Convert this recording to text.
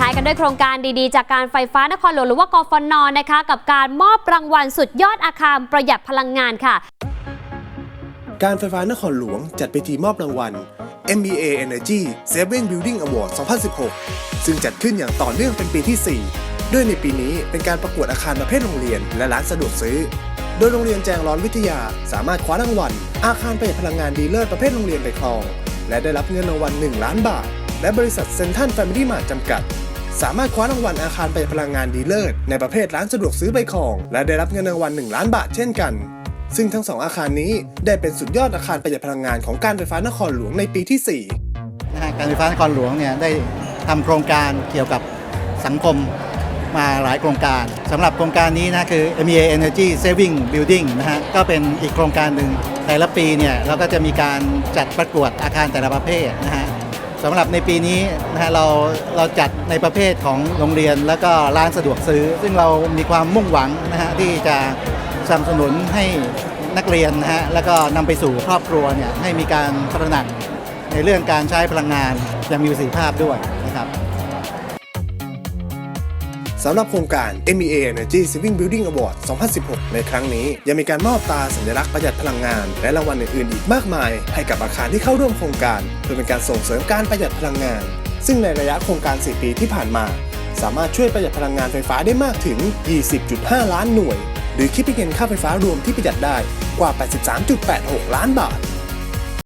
ท้ายกันด้วยโครงการดีๆ จากการไฟฟ้านครหลวงหรือว่ากฟนนะคะ กับการมอบรางวัลสุดยอดอาคารประหยัดพลังงานค่ะ การไฟฟ้านครหลวงจัดพิธีมอบรางวัล MBA Energy Saving Building Award 2016 ซึ่งจัดขึ้นอย่างต่อเนื่องเป็นปีที่ 4 ด้วยในปีนี้เป็นการประกวดอาคารประเภทโรงเรียนและร้านสะดวกซื้อ โดยโรงเรียนแจงร้อนวิทยาสามารถคว้ารางวัล อาคารประหยัดพลังงานดีเลิศประเภทโรงเรียนไปครอง และได้รับเงินรางวัล 1 ล้านบาทและบริษัทเซนทันแฟมิลี่มาจำกัด สามารถคว้ารางวัลอาคารปพลังงานดีเลิศในประเภทร้านสะดวกซื้อใบครอง และได้รับเงินรางวัล 1 ล้านบาทเช่นกัน ซึ่งทั้งสองอาคารนี้ได้เป็นสุดยอดอาคารประหยัดพลังงานของการไฟฟ้านครหลวงในปีที่ 4 นะฮะการไฟฟ้านครหลวงเนี่ยได้ทำโครงการเกี่ยวกับสังคมมาหลายโครงการสำหรับโครงการนี้นะคือ MEA Energy Saving Building นะฮะก็เป็นอีกโครงการหนึ่งแต่ละปีเนี่ยเราก็จะมีการจัดประกวดอาคารแต่ละประเภทนะฮะ สำหรับในปีนี้นะฮะเราเราจัดในประเภทของโรงเรียนแล้วก็ร้านสะดวกซื้อ ซึ่งเรามีความมุ่งหวังนะฮะที่จะสนับสนุนให้นักเรียนนะฮะแล้วก็นำไปสู่ครอบครัวเนี่ยให้มีการตระหนักในเรื่องการใช้พลังงานอย่างมีประสิทธิภาพด้วยนะครับ สำหรับโครงการ MEA Energy Saving Building Award 2016 ในครั้งนี้ ยังมีการมอบตราสัญลักษณ์ประหยัดพลังงาน และรางวัลอื่นๆ อีกมากมาย ให้กับอาคารที่เข้าร่วมโครงการ เพื่อเป็นการส่งเสริมการประหยัดพลังงาน ซึ่งในระยะโครงการ 4 ปีที่ผ่านมา สามารถช่วยประหยัดพลังงานไฟฟ้าได้มากถึง 20.5 ล้านหน่วย หรือคิดเป็นเงินค่าไฟฟ้ารวมที่ประหยัดได้กว่า 83.86 ล้านบาท